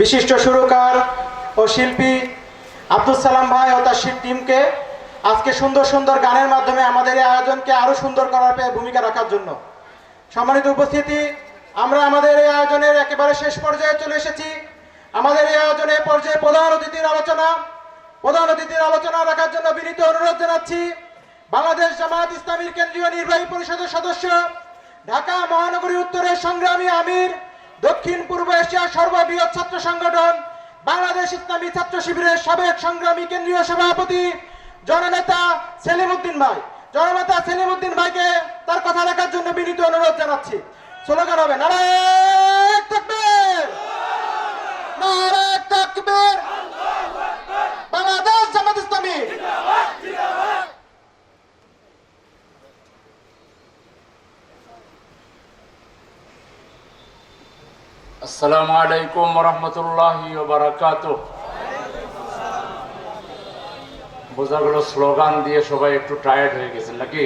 বিশিষ্ট সুরকার ও শিল্পী আব্দুল সালাম ভাই ও তার টিমকে আজকে সুন্দর সুন্দর গানের মাধ্যমে আমাদের এই আয়োজনকে আরও সুন্দর করার ভূমিকা রাখার জন্য। সম্মানিত উপস্থিতি, আমরা আমাদের এই আয়োজনের একেবারে শেষ পর্যায়ে চলে এসেছি। আমাদের এই আয়োজনের পর্যায়ে প্রধান অতিথির আলোচনা, প্রধান অতিথির আলোচনা রাখার জন্য বিনীত অনুরোধ জানাচ্ছি। বাংলাদেশ জামাত ইসলামীর কেন্দ্রীয় নির্বাহী পরিষদের সদস্য, ঢাকা মহানগরী উত্তরের সংগ্রামী আমির দক্ষিণ পূর্ব এশিয়ার সর্ববৃহৎ ছাত্র সংগঠন, বাংলাদেশ ইসলামী ছাত্র শিবিরের সাবেক সংগ্রামী কেন্দ্রীয় সভাপতি জননেতা সেলিম উদ্দিন ভাই। জননেতা সেলিম উদ্দিন ভাইকে তার কথা রাখার জন্য বিনীত অনুরোধ জানাচ্ছি। স্লোগান হবে, নারায়ণ নারায়ণ বাংলাদেশ জামাত ইসলামী! আসসালামু আলাইকুম রহমতুল্লাহি বারাকাত বোঝা গেল স্লোগান দিয়ে সবাই একটু টায়ার্ড হয়ে গেছেন নাকি?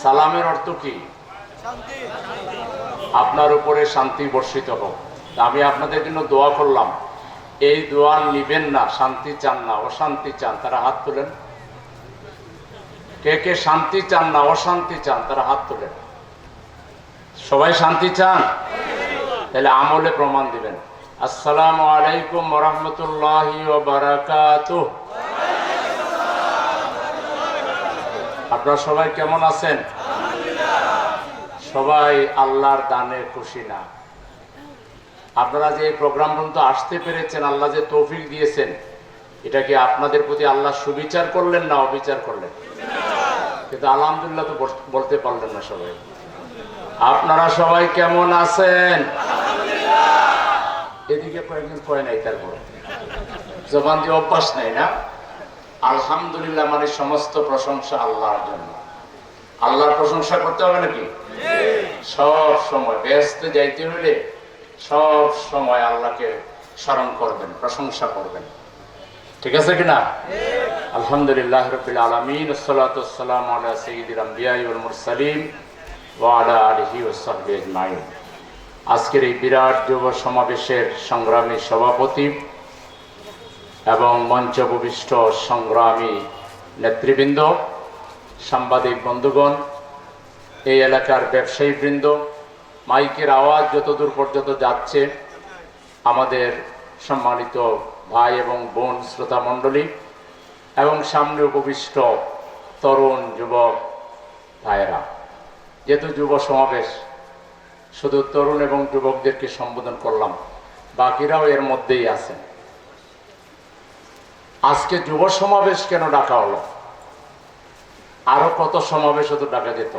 সালামের অর্থ কি? আপনার উপরে শান্তি বর্ষিত হোক। আমি আপনাদের জন্য দোয়া করলাম। এই দোয়া নিবেন না, শান্তি চান না, অশান্তি চান, তারা হাত তোলেন। কে কে শান্তি চান না, অশান্তি চান, তারা হাত তোলেন। সবাই শান্তি চান? তাহলে আমলে প্রমাণ দিবেন। আসসালামু আলাইকুম রহমতুল্লাহি বারাকাতুহ আপনারা সবাই কেমন আছেন? সবাই আল্লাহর দানে খুশি না। আপনারা যে প্রোগ্রাম পর্যন্ত আসতে পেরেছেন, আল্লাহ যে তৌফিক দিয়েছেন, এটা কি আপনাদের প্রতি আল্লাহ সুবিচার করলেন না অবিচার করলেন? কিন্তু আলহামদুলিল্লাহ তো বলতে পারলেন না সবাই। আপনারা সবাই কেমন আছেন? এদিকে কয়েকজন কয় নাই, তারপর। জবান দিয়ে অভ্যাস নেই, না? আলহামদুলিল্লাহ মানে সমস্ত প্রশংসা আল্লাহর জন্য। আল্লাহর প্রশংসা করতে হবে নাকি? সব সময়, ব্যস্ত যাইতে হলে সব সময় আল্লাহকে স্মরণ করবেন, প্রশংসা করবেন। ঠিক আছে কিনা? আলহামদুলিল্লাহ রবিল আলমিন সালাতাম আলা সঈদুল আম্বিয়াই ওয়াল আলহি আজমাইন। আজকের এই বিরাট যুব সমাবেশের সংগ্রামী সভাপতি এবং মঞ্চ উপবিষ্ট সংগ্রামী নেতৃবৃন্দ, সাংবাদিক বন্ধুগণ, এই এলাকার ব্যবসায়ী বৃন্দ মাইকের আওয়াজ যতদূর পর্যন্ত যাচ্ছে, আমাদের সম্মানিত ভাই এবং বোন শ্রোতা মণ্ডলী এবং সামনে উপবিষ্ট তরুণ যুবক ভাইয়েরা। যেহেতু যুব সমাবেশ শুধু তরুণ এবং যুবকদেরকে সম্বোধন করলাম, বাকিরাও এর মধ্যেই আছেন। আজকে যুব সমাবেশ কেন ডাকা হলো? আরও কত সমাবেশ হতো ডাকা যেত?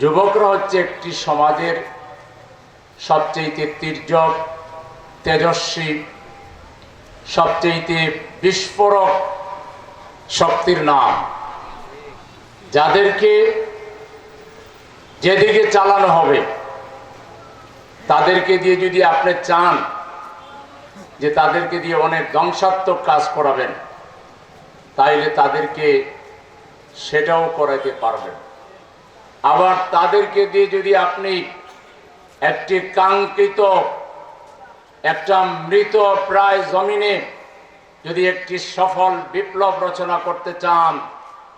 যুবকরা হচ্ছে একটি সমাজের সবচেয়ে তীর্যক, তেজস্বী সবচেয়ে বিস্ফোরক শক্তির নাম। যাদেরকে যেদিকে চালানো হবে, তাদেরকে দিয়ে যদি আপনি চান যে তাদেরকে দিয়ে অনেক ধ্বংসাত্মক কাজ করাবেন, তাইলে তাদেরকে সেটাও করাইতে পারবেন। আবার তাদেরকে দিয়ে যদি আপনি একটি কাঙ্ক্ষিত, একটা মৃত প্রায় জমিনে যদি একটি সফল বিপ্লব রচনা করতে চান,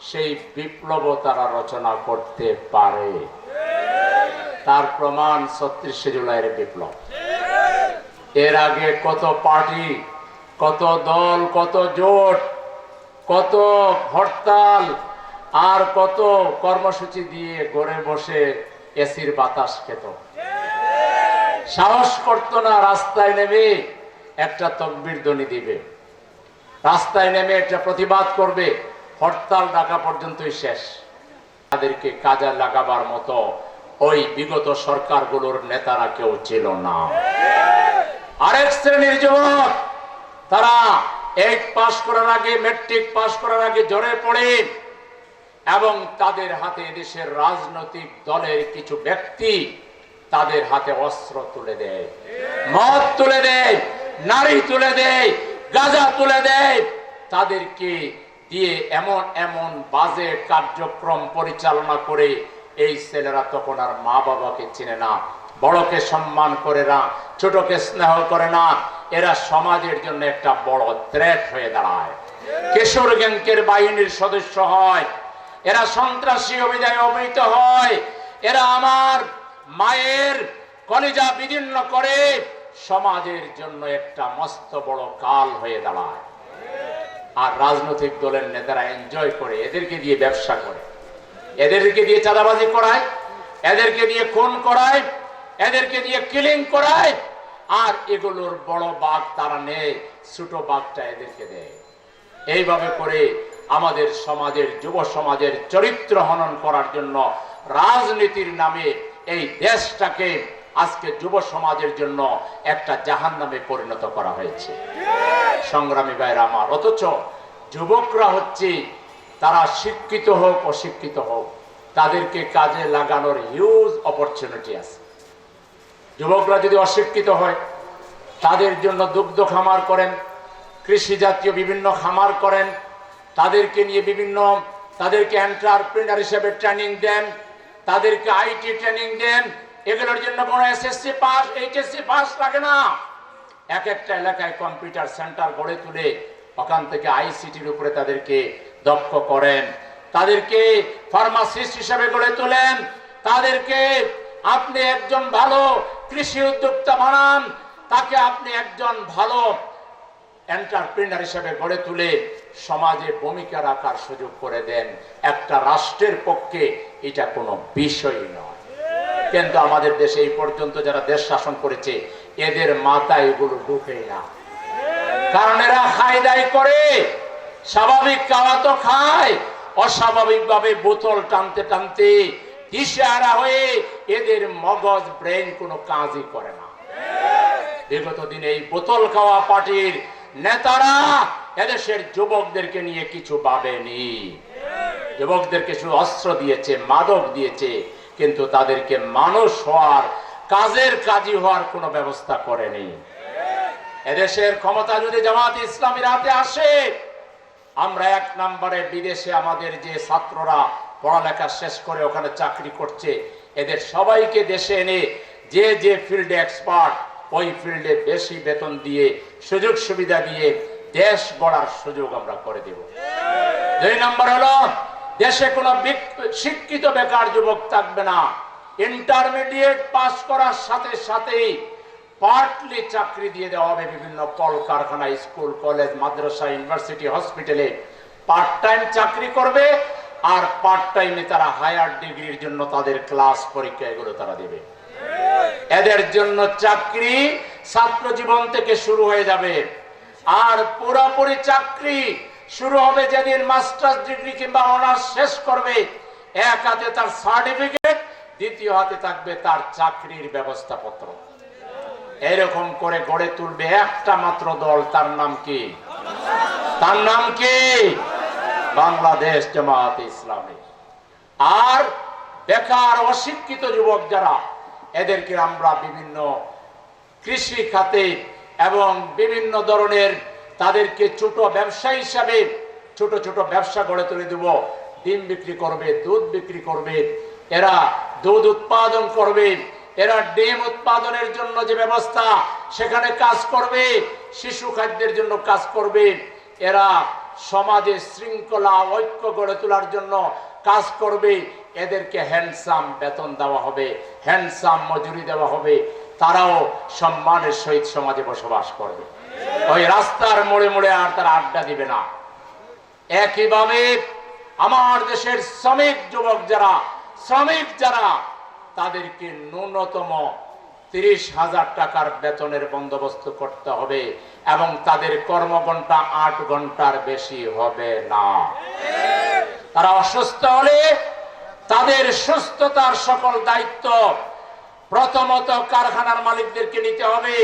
সেই বিপ্লবও তারা রচনা করতে পারে। তার প্রমাণ ছত্রিশে জুলাইয়ের বিপ্লব। এর আগে কত পার্টি, কত দল, কত জোট, কত হরতাল, আর কত কর্মসূচি দিয়ে ঘরে বসে এসির বাতাস খেত। সাহস করতো না, রাস্তায় নেমে একটা তকবির ধ্বনি দিবে। রাস্তায় নেমে একটা প্রতিবাদ করবে। হরতাল ডাকা পর্যন্তই শেষ। তাদেরকে কাজে লাগাবার মতো ওই বিগত সরকারগুলোর নেতারা কেউ ছিল না। আরেক শ্রেণির যুবক, তারা এইট পাশ করার আগে মেট্রিক পাশ করার আগে জ্বরে পড়ে এবং তাদের হাতে দেশের রাজনৈতিক দলের কিছু ব্যক্তি তাদের হাতে অস্ত্র তুলে দেয়। মদ তুলে দেয়, নারী তুলে দেয়, গাজা তুলে দেয়। তাদেরকে দিয়ে এমন এমন বাজে কার্যক্রম পরিচালনা করে এই ছেলেরা তখন আর মা বাবাকে চিনে না। বড়কে সম্মান করে না, ছোটকে স্নেহ করে না। এরা সমাজের জন্য একটা বড় থ্রেট হয়ে দাঁড়ায়। কিশোর গ্যাংকের বাহিনীর সদস্য হয়। এরা সন্ত্রাসী অভিযানে অবহিত হয়। এরা আমার মায়ের কলিজা বিদীর্ণ করে। সমাজের জন্য একটা মস্ত বড় কাল হয়ে দাঁড়ায়। আর রাজনৈতিক দলের নেতারা এনজয় করে, এদেরকে দিয়ে ব্যবসা করে। এদেরকে দিয়ে চাঁদাবাজি করায়, এদেরকে দিয়ে খুন করায়, এদেরকে দিয়ে কিলিং করায়, আর এগুলোর বড় বাঘ তারা নেয় ছোট বাঘটা এদেরকে দেয়। এইভাবে করে আমাদের সমাজের, যুব সমাজের চরিত্র হনন করার জন্য রাজনীতির নামে এই দেশটাকে আজকে যুব সমাজের জন্য একটা জাহান নামে পরিণত করা হয়েছে। সংগ্রামী ভাইরা আমার, অথচ যুবকরা হচ্ছে তারা শিক্ষিত হোক, অশিক্ষিত হোক, তাদেরকে কাজে লাগানোর হিউজ অপরচুনিটি আছে। যুবকরা যদি অশিক্ষিত হয়, তাদের জন্য দুগ্ধ খামার করেন, কৃষি জাতীয় বিভিন্ন খামার করেন, তাদেরকে নিয়ে বিভিন্ন, তাদেরকে এন্টারপ্রিনার হিসেবে ট্রেনিং দেন, তাদেরকে আইটি ট্রেনিং দেন, এগুলোর জন্য কোনো এসএসসি পাস এইচএসসি পাস লাগে না। এক একটা এলাকায় কম্পিউটার সেন্টার গড়ে তুলে, ওখান থেকে আইসিটির উপরে তাদেরকে দক্ষ করেন। তাদেরকে ফার্মাসিস্ট হিসেবে গড়ে তোলেন। তাদেরকে আপনি একজন ভালো কৃষি উদ্যোক্তা বানান। তাকে আপনি একজন ভালো এন্টারপ্রিনার হিসেবে গড়ে তুলে সমাজে ভূমিকা রাখার সুযোগ করে দেন। একটা রাষ্ট্রের পক্ষে এটা কোনো বিষয়ই নয়। কিন্তু আমাদের দেশে এই পর্যন্ত যারা দেশ শাসন করেছে, এদের মাথায় এগুলো ঢুকে না। কারণ এরা খাই দায় করে। স্বাভাবিক খাওয়া তো খায় অস্বাভাবিক ভাবে বোতল টানতে টানতে দিশেহারা হয়ে এদের মগজ ব্রেন কোনো কাজই করে না। বিগত দিনে এই বোতল খাওয়া পার্টির নেতারা এদেশের যুবকদেরকে নিয়ে কিছু ভাবেনি। যুবকদেরকে শুধু অস্ত্র দিয়েছে, মাদক দিয়েছে, কিন্তু তাদেরকে মানুষ হওয়ার, কাজের কাজী হওয়ার কোনো ব্যবস্থা করেনি। এদেশের ক্ষমতা যদি জামাত ইসলামীর হাতে আসে আমরা এক নম্বরে বিদেশে আমাদের যে ছাত্ররা পড়ালেখা শেষ করে ওখানে চাকরি করছে, এদের সবাইকে দেশে এনে যে যে ফিল্ডে এক্সপার্ট ওই ফিল্ডে বেশি বেতন দিয়ে, সুযোগ সুবিধা দিয়ে দেশ গড়ার সুযোগ আমরা করে দেব। দুই নম্বর হলো, দেশে কোনো শিক্ষিত বেকার যুবক থাকবে না। ইন্টারমিডিয়েট পাস করার সাথে সাথেই পার্টলি চাকরি দিয়ে দেওয়া হবে বিভিন্ন কলকারখানা, স্কুল, কলেজ, মাদ্রাসা, ইউনিভার্সিটি, হসপিটালে। পার্ট টাইম চাকরি করবে আর পার্ট টাইমে তারা হায়ার ডিগ্রির জন্য তাদের ক্লাস পরীক্ষা এগুলো তারা দেবে। এদের জন্য চাকরি ছাত্র জীবন থেকে শুরু হয়ে যাবে। আর পুরোপুরি চাকরি শুরু হবে যেদিন মাস্টার্স ডিগ্রি কিংবা অনার্স শেষ করবে। এক হাতে তার সার্টিফিকেট দ্বিতীয় হাতে থাকবে তার চাকরির ব্যবস্থাপত্র। এরকম করে গড়ে তুলবে একটা মাত্র দল, তার নাম কি? তার নাম কি? বাংলাদেশ জামাত ইসলামী। আর বেকার অশিক্ষিত যুবক যারা, এদেরকে আমরা বিভিন্ন কৃষি খাতে এবং বিভিন্ন ধরনের তাদেরকে ছোট ব্যবসা হিসাবে ছোট ছোট ব্যবসা গড়ে তুলে দেব। ডিম বিক্রি করবে, দুধ বিক্রি করবে, এরা দুধ উৎপাদন করবে এরা ডিম উৎপাদনের জন্য যে ব্যবস্থা, সেখানে কাজ করবে, শিশু খাদ্যের জন্য কাজ করবে। এরা সমাজে শৃঙ্খলা, ঐক্য গড়ে তোলার জন্য কাজ করবে। এদেরকে হ্যান্ডসাম বেতন দেওয়া হবে হ্যান্ডসাম মজুরি দেওয়া হবে। তারাও সম্মানের সহিত সমাজে বসবাস করবে। ওই রাস্তার মোড়ে মোড়ে আর তারা আড্ডা দিবে না। একইভাবে আমার দেশের শ্রমিক যুবক যারা, শ্রমিক যারা তাদেরকে ন্যূনতম তিরিশ হাজার টাকার বেতনের বন্দোবস্ত করতে হবে এবং তাদের কর্মঘন্টা আট ঘণ্টার বেশি হবে না। তারা অসুস্থ হলে তাদের সুস্থতার সকল দায়িত্ব প্রথমত কারখানার মালিকদেরকে নিতে হবে।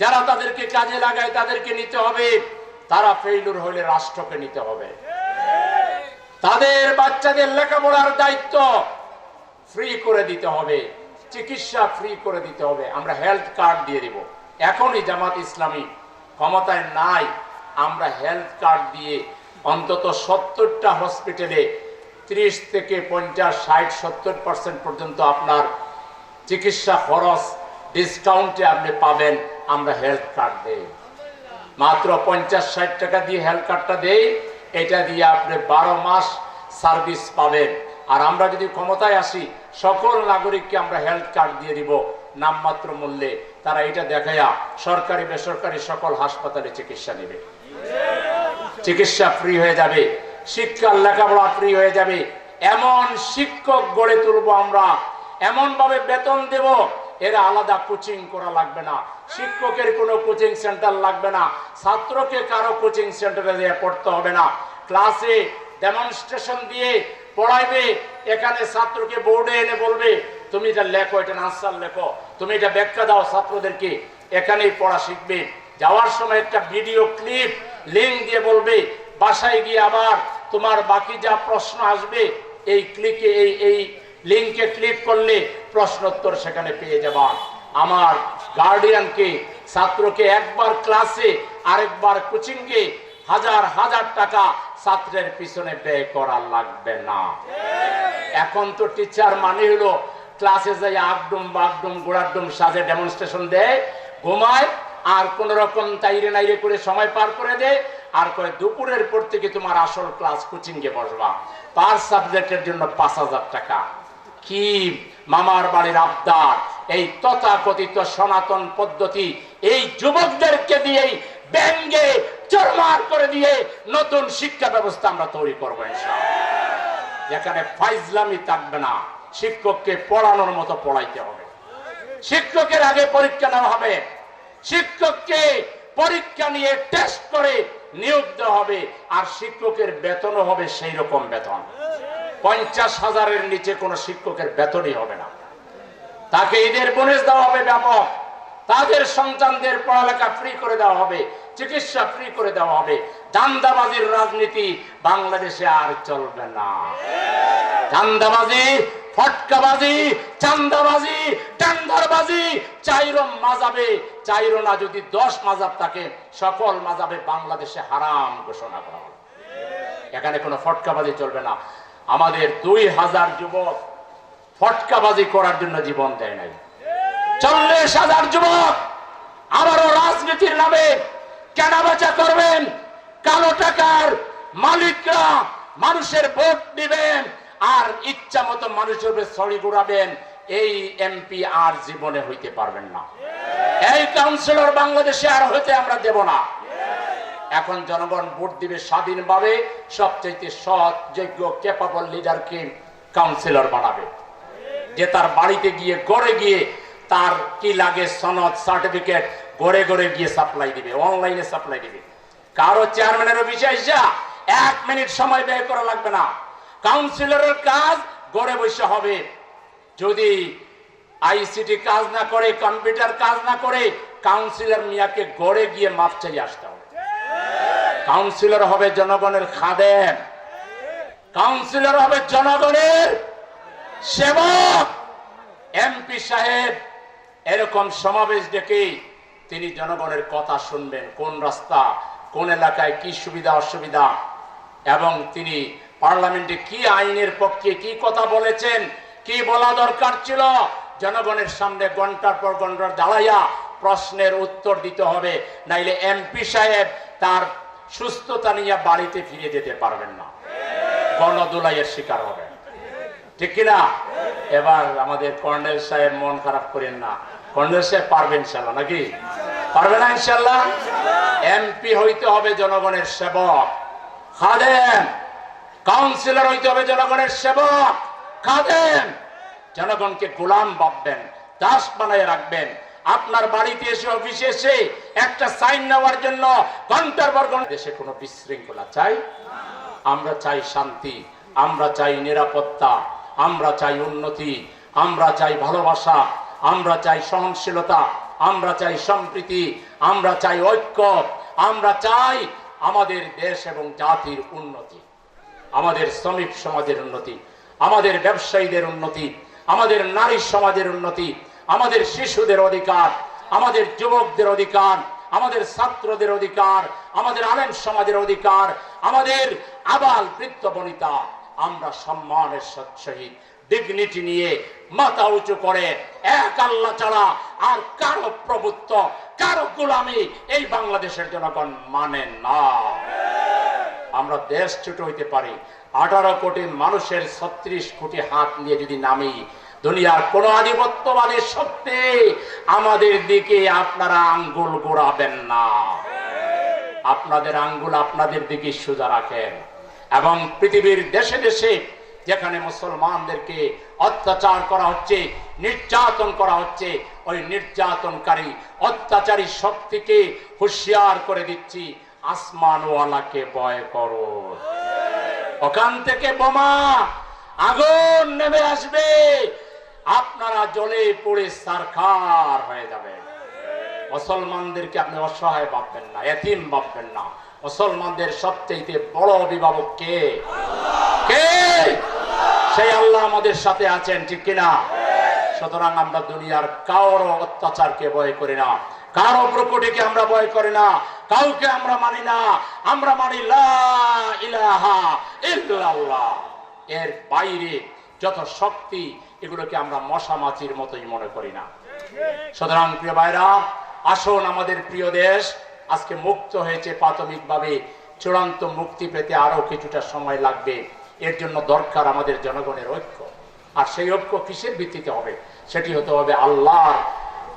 যারা তাদেরকে কাজে লাগায় তাদেরকে নিতে হবে। তারা ফেইলুর হলে রাষ্ট্রকে নিতে হবে। তাদের বাচ্চাদের লেখাপড়ার দায়িত্ব ফ্রি করে দিতে হবে, চিকিৎসা ফ্রি করে দিতে হবে, আমরা হেলথ কার্ড দিয়ে দিব। এখনই জামাত ইসলামী ক্ষমতায় নাই, আমরা হেলথ কার্ড দিয়ে অন্তত সত্তরটা হসপিটালে ত্রিশ থেকে পঞ্চাশ, ষাট, সত্তর পার্সেন্ট পর্যন্ত আপনার চিকিৎসা খরচ ডিসকাউন্টে আপনি পাবেন, আমরা হেলথ কার্ড দেই। মাত্র পঞ্চাশ, ষাট টাকা দিয়ে হেলথ কার্ডটা দেই, এটা দিয়ে আপনি বারো মাস সার্ভিস পাবেন। আর আমরা যদি ক্ষমতায় আসি সকল নাগরিককে আমরা হেলথ কার্ড দিয়ে দিব, নামমাত্র মূল্যে। তারা এটা দেখাইয়া সরকারি, বেসরকারি সকল হাসপাতালে চিকিৎসা নেবে। চিকিৎসা ফ্রি হয়ে যাবে, শিক্ষার লেখাপড়া ফ্রি হয়ে যাবে। এমন শিক্ষক গড়ে তুলবো আমরা এমন ভাবে বেতন দেব, এরা আলাদা কোচিং করা লাগবে না। শিক্ষকের কোনো কোচিং সেন্টার লাগবে না, ছাত্রকে কারও কোচিং সেন্টারে পড়তে হবে না। ক্লাসে ডেমনস্ট্রেশন দিয়ে পড়াইবে, এখানে ছাত্রকে বোর্ডে এনে বলবে, তুমি এটা লেখো, এটা আনসার লেখো, তুমি এটা ব্যাখ্যা দাও ছাত্রদেরকে, এখানেই পড়া শিখবে। যাওয়ার সময় একটা ভিডিও ক্লিপ, লিঙ্ক দিয়ে বলবে, বাসায় গিয়ে আবার তোমার বাকি যা প্রশ্ন আসবে, এই ক্লিকে, এই এই লিঙ্কে ক্লিক করলে প্রশ্নোত্তর সেখানে পেয়ে যাবা। আমার গার্ডিয়ানকে, ছাত্রকে একবার ক্লাসে, আরেকবার কোচিংয়ে হাজার হাজার টাকা ছাত্রের পিছনে ব্যয় করা লাগবে না। এখন তো টিচার মানে হলো ক্লাসে যাই আগডুম বাগডুম গোড়াডুম সাজে ডেমনস্ট্রেশন দেয়, ঘুমায়, আর কোন রকম তাইরে নাইরে করে সময় পার করে দেয়, আর করে দুপুরের পর থেকে তোমার আসল ক্লাস কোচিং এ বসবা। পার সাবজেক্টের জন্য পাঁচ হাজার টাকা। কি মামার বাড়ির আবদার, এই তথাকথিত সনাতন পদ্ধতি এই যুবকদেরকে দিয়েই ব্যঙ্গে চরমার করে দিয়ে নতুন শিক্ষা ব্যবস্থা আমরা তৈরি করব যেখানে ফাইজলামি থাকবে না, শিক্ষককে পড়ানোর মতো পড়াইতে হবে। শিক্ষকের আগে পরীক্ষা নেওয়া হবে। শিক্ষককে পরীক্ষা নিয়ে টেস্ট করে নিয়োগ দেওয়া হবে, আর শিক্ষকের বেতনও হবে সেই রকম বেতন। পঞ্চাশ হাজারের নিচে কোনো শিক্ষকের বেতনই হবে না। তাকে ঈদের বোনাস দেওয়া হবে ব্যাপক। তাদের সন্তানদের পড়ালেখা ফ্রি করে দেওয়া হবে, চিকিৎসা ফ্রি করে দেওয়া হবে। দান্দাবাজির রাজনীতি বাংলাদেশে আর চলবে না। চান্দাবাজি ফটকাবাজি, চান্দাবাজি টান্দারবাজি চাইরো মাজাবে চাইরো না যদি দশ মাজাব থাকে, সকল মাজাবে বাংলাদেশে হারাম ঘোষণা করা হবে। এখানে কোনো ফটকাবাজি চলবে না। আমাদের দুই হাজার যুবক ফটকাবাজি করার জন্য জীবন দেয় নাই। চল্লিশ হাজার যুবক আবারও রাজনীতির নামে কেনাবেচা করবেন। কালো টাকার মালিকরা মানুষের ভোট দিবেন আর ইচ্ছা মতো মানুষের উপরে ছড়ি ঘুরাবেন। এই এমপি আর জীবনে হইতে পারবেন না। এই কাউন্সিলর বাংলাদেশে আর হইতে আমরা দেব না। এখন জনগণ ভোট দিবে স্বাধীনভাবে সবচেয়ে সৎ, যোগ্য ক্যাপাবল লিডারকে কাউন্সিলর বানাবে। যে তার বাড়িতে গিয়ে গড়ে গিয়ে তার কি লাগে সনদ সার্টিফিকেট গড়ে গড়ে গিয়ে সাপ্লাই দিবে অনলাইনে সাপ্লাই দিবে। কারও চেয়ারম্যানের অফিসে যা এক মিনিট সময় ব্যয় করা লাগবে না। কাউন্সিলরের কাজ গড়ে বসে হবে। যদি আইসিটি কাজ না করে কম্পিউটার কাজ না করে কাউন্সিলর মিয়াকে গড়ে গিয়ে মাপ চাই আসতে হবে। কাউন্সিলর হবে জনগণের খাদেম। কাউন্সিলর হবে জনগণের সেবক। এমপি সাহেব এরকম সমাবেশ ডেকে তিনি জনগণের কথা শুনবেন, কোন রাস্তা, কোন এলাকায় কি সুবিধা, অসুবিধা, এবং তিনি পার্লামেন্টে কি আইনের পক্ষে কি কথা বলেছেন, কি বলা দরকার ছিল, জনগণের সামনে ঘণ্টার পর ঘণ্টা দাঁড়াইয়া প্রশ্নের উত্তর দিতে হবে, নাইলে এমপি সাহেব তার সুস্থতা নিয়ে বাড়িতে ফিরে যেতে পারবেন না। গণদোলাইয়ের শিকার হবেন ঠিক কিনা? এবার আমাদের কর্নেল সাহেব মন খারাপ করেন না। কর্নেল সাহেব পারবেন ইনশাল্লাহ নাকি? পারবে না ইনশাল্লাহ এমপি হইতে হবে জনগণের সেবক। খাদেম কাউন্সিলর হইতে হবে জনগণের সেবক। খাদেম, জনগণকে গোলাম ভাববেন, দাস বানায় রাখবেন। আপনার বাড়িতে এসে, অফিসে এসে একটা সাইন নেওয়ার জন্য ঘণ্টার পর ঘণ্টা দেশে কোনো বিশৃঙ্খলা চাই? আমরা চাই শান্তি, আমরা চাই নিরাপত্তা। আমরা চাই উন্নতি, আমরা চাই ভালোবাসা, আমরা চাই সহনশীলতা, আমরা চাই সম্প্রীতি, আমরা চাই ঐক্য, আমরা চাই আমাদের দেশ এবং জাতির উন্নতি, আমাদের শ্রমিক সমাজের উন্নতি, আমাদের ব্যবসায়ীদের উন্নতি, আমাদের নারী সমাজের উন্নতি, আমাদের শিশুদের অধিকার, আমাদের যুবকদের অধিকার, আমাদের ছাত্রদের অধিকার, আমাদের আলেম সমাজের অধিকার, আমাদের আবাল বৃত্ত বনিতা আমরা সম্মানের সহিত ডিগনিটি নিয়ে মাথা উঁচু করে এক আল্লাহ ছাড়া আর কারও প্রভুত্ব, কারও গোলামি এই বাংলাদেশের জনগণ মানে না। আমরা দেশ ছোট হইতে পারি। আঠারো কোটি মানুষের ছত্রিশ কোটি হাত নিয়ে যদি নামি, দুনিয়ার কোন আধিপত্যবাদী শক্তি আমাদের দিকে আপনারা আঙ্গুল গোড়াবেন না। আপনাদের আঙ্গুল আপনাদের দিকে সোজা রাখেন। এবং পৃথিবীর দেশে দেশে যেখানে মুসলমানদেরকে অত্যাচার করা হচ্ছে, নির্যাতন করা হচ্ছে, ওই নির্যাতনকারী অত্যাচারী শক্তিকে হুঁশিয়ার করে দিচ্ছি, আসমানওয়ালাকে ভয় করো। ওখান থেকে বোমা, আগুন নেমে আসবে। আপনারা জলে পড়ে সারখার হয়ে যাবে মুসলমানদেরকে আপনি অসহায় ভাববেন না, এতিম ভাববেন না। মুসলমানদের সবচেয়ে বড় অভিভাবক কে? কে? সেই আল্লাহ আমাদের সাথে আছেন, ঠিক কিনা? সুতরাং আমরা দুনিয়ার কারও অত্যাচারকে ভয় করি না। কারও প্রকটিকে আমরা ভয় করি না। কাউকে আমরা মানি না। আমরা মানি ইলাহা ইল্লাল্লাহ। এর বাইরে যত শক্তি, এগুলোকে আমরা মশা মাছির মতোই মনে করি না। সুতরাং প্রিয় ভাইরা, আসুন আমাদের প্রিয় দেশ আজকে মুক্ত হয়েছে প্রাথমিকভাবে। চূড়ান্ত মুক্তি পেতে আরও কিছুটা সময় লাগবে। এর জন্য দরকার আমাদের জনগণের ঐক্য। আর সেই ঐক্য কিসের ভিত্তিতে হবে? সেটি হতে হবে আল্লাহর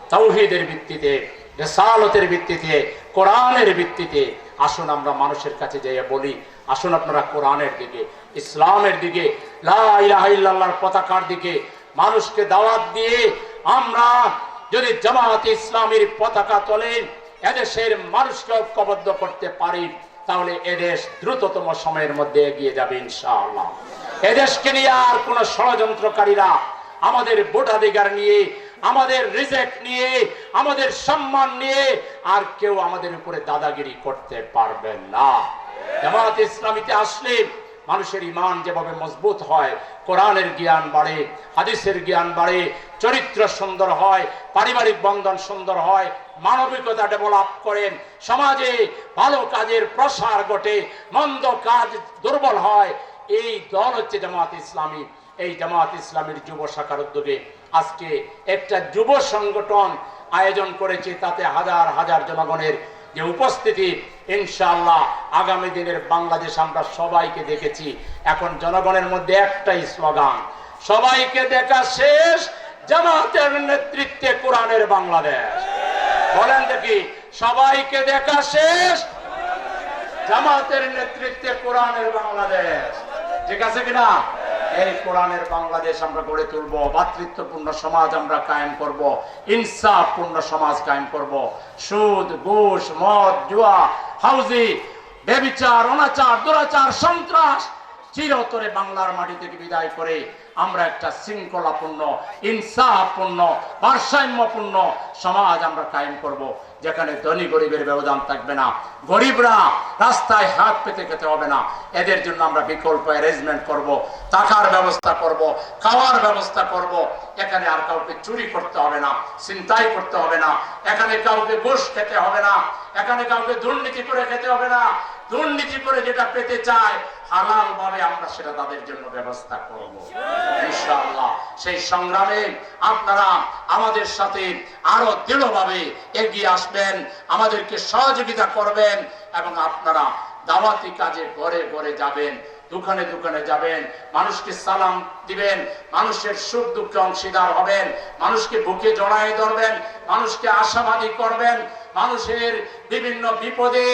তৌহিদের ভিত্তিতে, রেসালতের ভিত্তিতে, কোরআনের ভিত্তিতে। আসুন আমরা মানুষের কাছে যাইয়া বলি, আসুন আপনারা কোরআনের দিকে, ইসলামের দিকে, লা ইলাহা ইল্লাল্লাহর পতাকার দিকে মানুষকে দাওয়াত দিয়ে আমরা যদি জামাত ইসলামের পতাকা তোলেন এদেশের মানুষকে ঐক্যবদ্ধ করতে পারি, তাহলে এদেশ দ্রুততম সময়ের মধ্যে এগিয়ে যাবে, ইনশাআল্লাহ। এদেশকে নিয়ে আর কোন ষড়যন্ত্রকারীরা আমাদের ভোটাধিকার নিয়ে, আমাদের রিজেক্ট নিয়ে, আমাদের সম্মান নিয়ে আর কেউ আমাদের উপরে দাদাগিরি করতে পারবে না। জামাত ইসলামীতে আসলে মানুষের ইমান যেভাবে মজবুত হয়, কোরআনের জ্ঞান বাড়ে, হাদিসের জ্ঞান বাড়ে, চরিত্র সুন্দর হয়, পারিবারিক বন্ধন সুন্দর হয়, মানবিকতা ডেভেলপ করেন, সমাজে ভালো কাজের প্রসার ঘটে, মন্দ কাজ দুর্বল হয়, এই দল হচ্ছে জামাত ইসলামী। এই জামাত ইসলামীর যুব শাখার উদ্যোগে আজকে একটা যুব সংগঠন আয়োজন করেছে, তাতে হাজার হাজার জনগণের যে উপস্থিতি, ইনশাআল্লাহ আগামী দিনের বাংলাদেশ আমরা সবাইকে দেখেছি। এখন জনগণের মধ্যে একটাই স্লোগান, সবাইকে দেখা শেষ জামাতের নেতৃত্বে কোরআনের বাংলাদেশ। বলেন দেখি, সবাইকে দেখা শেষ জামাতের নেতৃত্বে কোরআনের বাংলাদেশ। ঠিক আছে কিনা? এই কোরআনের বাংলাদেশ আমরা গড়ে তুলব, ভাতৃত্বপূর্ণ সমাজ আমরা কায়েম করব, ইনসাফপূর্ণ সমাজ কায়েম করব। সুদ, ঘুষ, মদ, জুয়া, হাউজি, বেবিচার, অনাচার, দুরাচার, সন্ত্রাস চিরতরে বাংলার মাটি থেকে বিদায় করে আমরা একটা শৃঙ্খলাপূর্ণ, ইনসাফপূর্ণ, ভারসাম্যপূর্ণ সমাজ আমরা কায়েম করব। যেখানে ধনী গরিবের ব্যবধান থাকবে না, গরিবরা রাস্তায় হাত পেতে খেতে হবে না। এদের জন্য আমরা বিকল্প অ্যারেঞ্জমেন্ট করব, টাকার ব্যবস্থা করব, খাওয়ার ব্যবস্থা করব। এখানে আর কাউকে চুরি করতে হবে না চিন্তাই করতে হবে না। এখানে কাউকে ঘুষ খেতে হবে না, এখানে কাউকে দুর্নীতি করে খেতে হবে না। দুর্নীতি করে যেটা পেতে চায় হালাল ভাবে আমরা সেটা তাদের জন্য ব্যবস্থা করব। ইনশাআল্লাহ। সেই সংগ্রামে আপনারা আমাদের সাথে আরও দৃঢ়ভাবে এগিয়ে আসবেন, আমাদেরকে সহযোগিতা করবেন এবং আপনারা দাওয়াতি কাজে ঘরে ঘরে যাবেন, দোকানে দোকানে যাবেন, মানুষকে সালাম দিবেন, মানুষের সুখ দুঃখে অংশীদার হবেন, মানুষকে বুকে জড়ায় ধরবেন, মানুষকে আশাবাদী করবেন মানুষের বিভিন্ন বিপদে,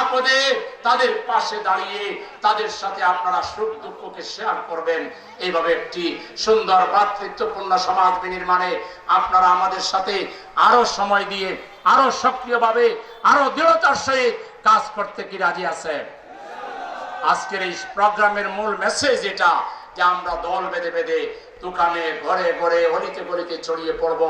আপদে তাদের পাশে দাঁড়িয়ে তাদের সাথে আপনারা সুখ দুঃখকে শেয়ার করবেন। এইভাবে একটি সুন্দর ভ্রাতৃত্বপূর্ণ সমাজ বিনির্মাণে আপনারা আমাদের সাথে আরও সময় দিয়ে, আরও সক্রিয়ভাবে, আরও দৃঢ়তার সহিত কাজ করতে কি রাজি আছেন? আজকের এই প্রোগ্রামের মূল মেসেজ এটা যে আমরা দল বেঁধে বেঁধে দোকানে ঘরে ঘরে অলিতে গলিতে ছড়িয়ে পড়ব,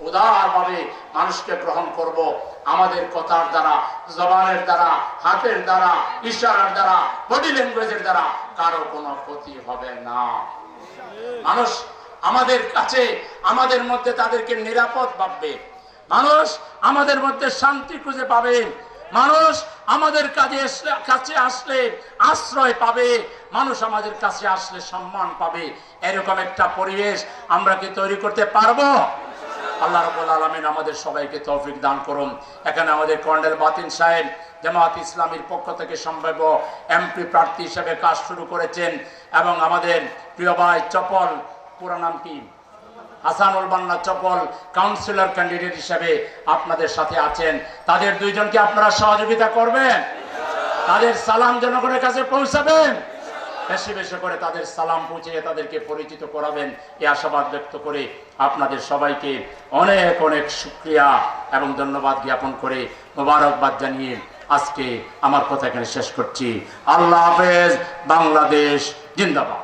উদারভাবে মানুষকে গ্রহণ করব। আমাদের কথার দ্বারা, জবানের দ্বারা, হাতের দ্বারা, ইশারার দ্বারা বডি ল্যাঙ্গুয়েজের দ্বারা কারও কোনো ক্ষতি হবে না। মানুষ আমাদের কাছে, আমাদের মধ্যে তাদেরকে নিরাপদ ভাববে। মানুষ আমাদের মধ্যে শান্তি খুঁজে পাবে। মানুষ আমাদের কাজে কাছে আসলে আশ্রয় পাবে, মানুষ আমাদের কাছে আসলে সম্মান পাবে। এরকম একটা পরিবেশ আমরা কি তৈরি করতে পারব? আল্লাহ রবুল আলমিন আমাদের সবাইকে তৌফিক দান করুন। এখানে আমাদের কর্নেল বাতিন সাহেব, জামাত ইসলামীর পক্ষ থেকে সম্ভাব্য এমপি প্রার্থী হিসেবে কাজ শুরু করেছেন এবং আমাদের প্রিয় ভাই চপল, পুরা নাম কি? হাসানুল বান্না চপল কাউন্সিলর ক্যান্ডিডেট হিসেবে আপনাদের সাথে আছেন। তাদের দুইজনকে আপনারা সহযোগিতা করবেন। তাদের সালাম জনগণের কাছে পৌঁছাবেন। বেশি বেশি করে তাদের সালাম পৌঁছে তাদেরকে পরিচিত করাবেন। এই আশাবাদ ব্যক্ত করে আপনাদের সবাইকে অনেক অনেক শুক্রিয়া এবং ধন্যবাদ জ্ঞাপন করে মোবারকবাদ জানিয়ে আজকে আমার কথা এখানে শেষ করছি। আল্লাহ হাফেজ, বাংলাদেশ জিন্দাবাদ।